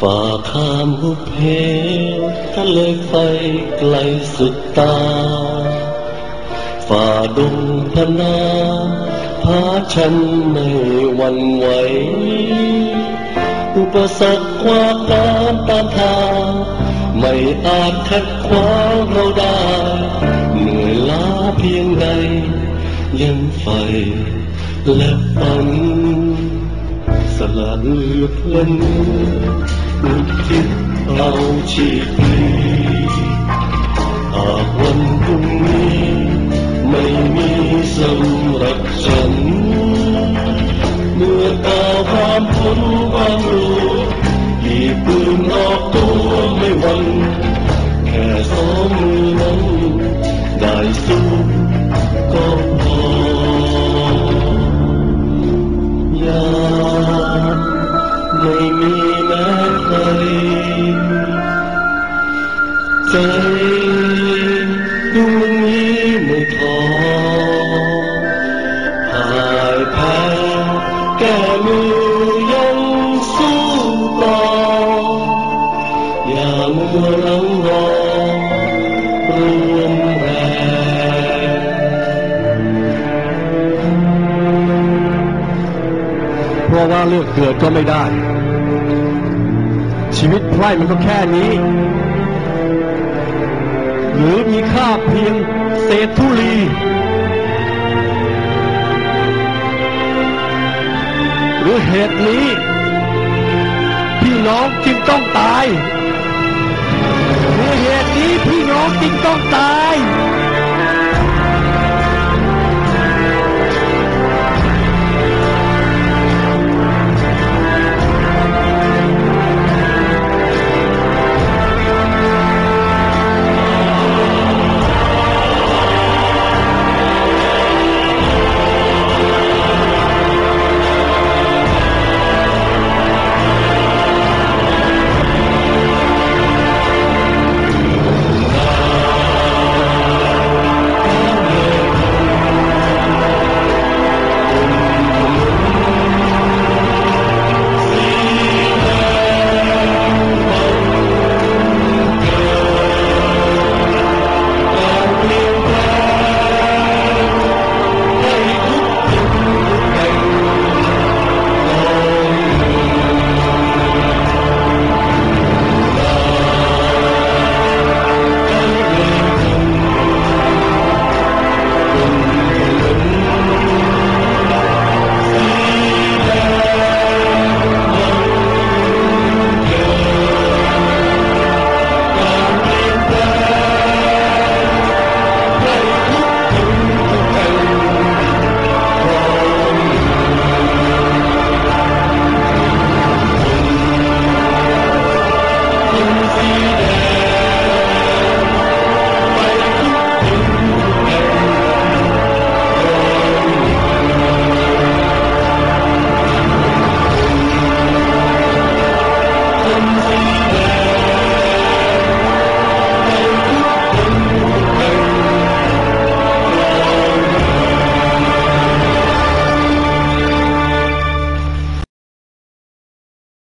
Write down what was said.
ฝ่าข้ามหุบเหวทะเลไฟไกลสุดตา ฝ่าดงพนาพาฉันไม่วันไหว อุปสรรคขวากน้ำตามทาง ไม่อาจขัดขวางเราได้ เหนื่อยล้าเพียงใด ยังไฟและฝัน สละเลือดเพลินอุทิศเอาชีวิตหากวันพรุ่งนี้ไม่มีสำหรั ใจดวงนี้ไม่ท้อพ่ายแพ้แก้มือยังสู้ต่อ อย่ามัวลังรอรวมแรงเพราะว่าเลือกเกิดก็ไม่ได้ ชีวิตไพร่มันก็แค่นี้ หรือมีค่าเพียงเศษธุลีหรือเหตุนี้ พี่น้องจึงต้องตายหรือเหตุนี้พี่น้องจึงต้องตาย